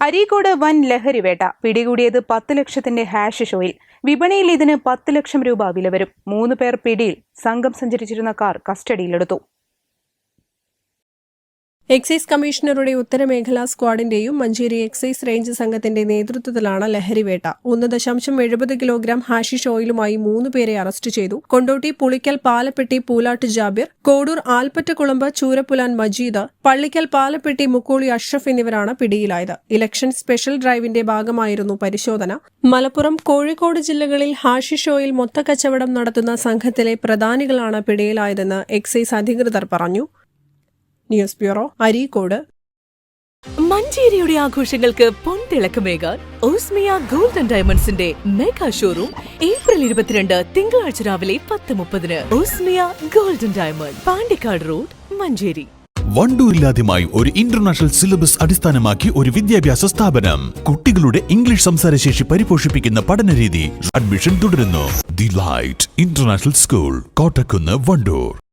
അരീക്കോട് വൻ ലഹരിവേട്ട പിടികൂടിയത് പത്ത് ലക്ഷത്തിന്റെ ഹാഷ് ഷോയിൽ വിപണിയിൽ ഇതിന് പത്ത് ലക്ഷം രൂപ വില വരും. മൂന്ന് പേർ പിടിയിൽ സംഘം സഞ്ചരിച്ചിരുന്ന കാർ കസ്റ്റഡിയിലെടുത്തു. എക്സൈസ് കമ്മീഷണറുടെ ഉത്തരമേഖലാ സ്ക്വാഡിന്റെയും മഞ്ചേരി എക്സൈസ് റേഞ്ച് സംഘത്തിന്റെ നേതൃത്വത്തിലാണ് ലഹരിവേട്ട ഒന്ന് ദശാംശം എഴുപത് കിലോഗ്രാം ഹാഷിഷ് ഓയിലുമായി മൂന്ന് പേരെ അറസ്റ്റ് ചെയ്തു. കൊണ്ടോട്ടി പുളിക്കൽ പാലപ്പെട്ടി പൂലാട്ട് ജാബിർ കോടൂർ ആൽപ്പറ്റക്കുളമ്പ് ചൂരപ്പുലാൻ മജീദ് പള്ളിക്കൽ പാലപ്പെട്ടി മുക്കോളി അഷ്റഫ് എന്നിവരാണ് പിടിയിലായത്. ഇലക്ഷൻ സ്പെഷ്യൽ ഡ്രൈവിന്റെ ഭാഗമായിരുന്നു പരിശോധന. മലപ്പുറം കോഴിക്കോട് ജില്ലകളിൽ ഹാഷിഷ് ഓയിൽ മൊത്തക്കച്ചവടം നടത്തുന്ന സംഘത്തിലെ പ്രധാനികളാണ് പിടിയിലായതെന്ന് എക്സൈസ് അധികൃതർ പറഞ്ഞു. News bureau Areekode. മഞ്ചേരിയുടെ ആഘോഷങ്ങൾക്ക് പൊൻതിളക്കമേകാൻ ഓസ്മിയ ഗോൾഡൻ ഡയമണ്ട്സിന്റെ മെഗാ ഷോറൂം ഏപ്രിൽ ഇരുപത്തിരണ്ട് തിങ്കളാഴ്ച രാവിലെ പത്ത് മുപ്പതിന്. Osmia golden diamond Pandikkad road Manjeri. വണ്ടൂരിലാദ്യമായി ഒരു ഇന്റർനാഷണൽ സിലബസ് അടിസ്ഥാനമാക്കി ഒരു വിദ്യാഭ്യാസ സ്ഥാപനം. കുട്ടികളുടെ ഇംഗ്ലീഷ് സംസാരശേഷി പരിപോഷിപ്പിക്കുന്ന പഠനരീതി അഡ്മിഷൻ തുടരുന്നു. The light international school Kottakkunnu Wandoor.